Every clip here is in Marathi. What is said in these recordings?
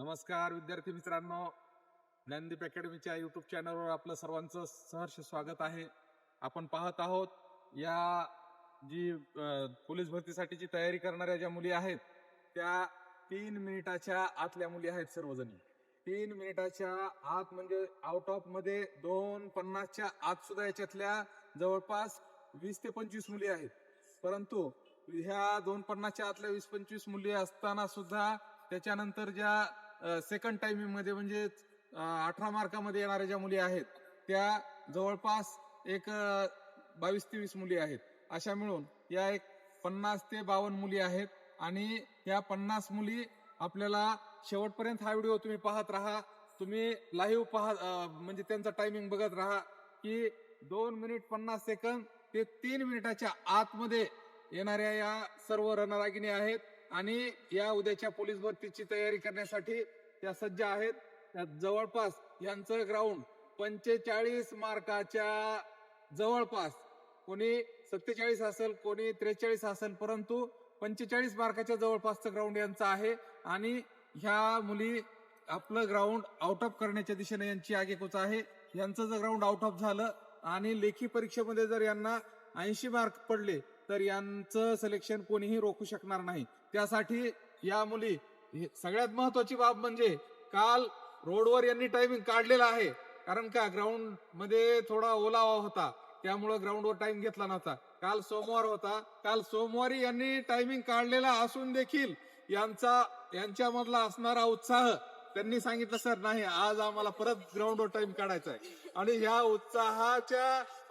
नमस्कार विद्यार्थी मित्रांनो. ज्ञानदीप अकॅडमीच्या युट्यूब चॅनलवर आपलं सर्वांचं सहर्ष स्वागत आहे. आपण पाहत आहोत या जी पोलीस भरतीसाठीची तयारी करणाऱ्या ज्या मुली आहेत त्या तीन मिनिटाच्या आतल्या मुली आहेत सर्वजणी. तीन मिनिटाच्या आत म्हणजे आउट ऑफमध्ये दोन पन्नासच्या आत सुद्धा याच्यातल्या जवळपास वीस ते पंचवीस मुली आहेत. परंतु ह्या दोन पन्नासच्या आतल्या वीस पंचवीस मुली असताना सुद्धा त्याच्यानंतर ज्या सेकंड टायमिंगमध्ये म्हणजे अठरा मार्कामध्ये येणाऱ्या ज्या मुली आहेत त्या जवळपास एक बावीस तेवीस मुली आहेत. अशा मिळून या एक पन्नास ते बावन्न मुली आहेत आणि या पन्नास मुली आपल्याला शेवटपर्यंत हा व्हिडिओ तुम्ही पाहत राहा. तुम्ही लाईव्ह पाहा म्हणजे त्यांचा टायमिंग बघत राहा की दोन मिनिट पन्नास सेकंद ते तीन मिनिटाच्या आतमध्ये येणाऱ्या या सर्व रणरागिणी आहेत. आणि या उद्याच्या पोलीस भरतीची तयारी करण्यासाठी त्या सज्ज आहेत. त्या जवळपास यांचं ग्राउंड पंचेचाळीस मार्काच्या जवळपास. कोणी सत्तेचाळीस असेल कोणी त्रेचाळीस असेल परंतु पंचेचाळीस मार्काच्या जवळपासचं ग्राउंड यांचं आहे. आणि ह्या मुली आपलं ग्राउंड आउट ऑफ करण्याच्या दिशेने यांची आगेकूच आहे. यांचं जर ग्राउंड आउट ऑफ झालं आणि लेखी परीक्षेमध्ये जर यांना ऐंशी मार्क पडले तर यांचं सिलेक्शन कोणीही रोखू शकणार नाही. त्यासाठी या मुली सगळ्यात महत्वाची बाब म्हणजे काल रोडवर यांनी टायमिंग काढलेला आहे. कारण का? ग्राउंडमध्ये थोडा ओलावा होता. त्यामुळं ग्राउंडवर टाइम घेतला नव्हता. काल सोमवार होता. काल सोमवारी यांनी टायमिंग काढलेला असून देखील यांचा यांच्यामधला असणारा उत्साह त्यांनी सांगितलं सर नाही आज आम्हाला परत ग्राउंडवर टाइम काढायचा आहे आणि ह्या उत्साहाच्या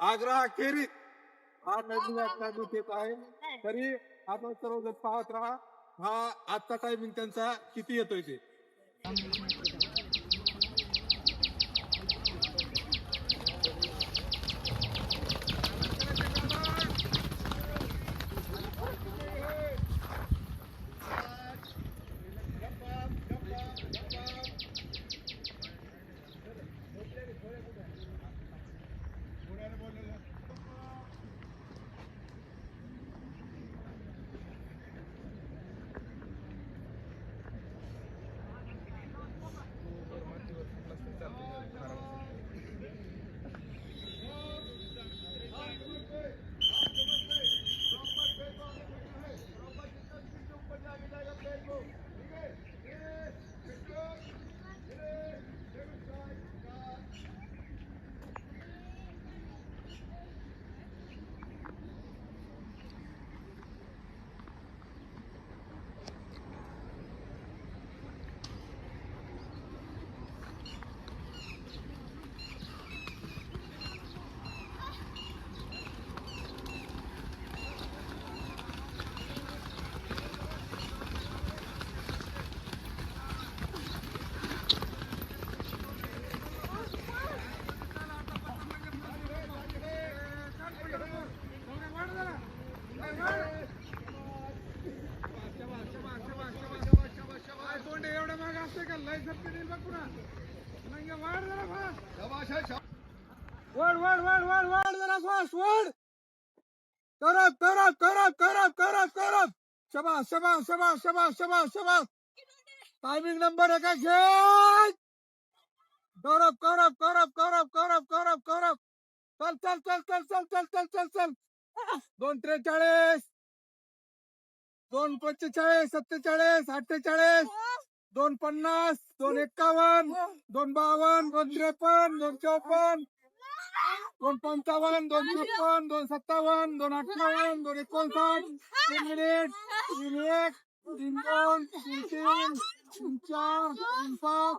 आग्रहाखेरीत हा नदी आपल्याला येत आहे. तरी आपण सर्वजण पाहत राहा हा आजचा टायमिंग त्यांचा किती येतोय ते. वड वड वड वड वड करप करप करप करप करप करप टायमिंग नंबर एका घे करप गौरव गौरव गौरव गौरव गौरव गौरव चल चल चल चल चल चल चल चल चल दोन त्रेचाळीस दोन पंचेचाळीस सत्तेचाळीस अठ्ठेचाळीस. दोन पन्नास दोन एक्कावन्न दोन बावन्न दोन त्रेपन्न दोन चौपन्न दोन पंचावन्न दोन छप्पन दोन सत्तावन्न दोन अठ्ठावन्न दोन एकोणसाठ तीन मिनिट तीन एक तीन दोन तीन तीन तीन चार तीन पाच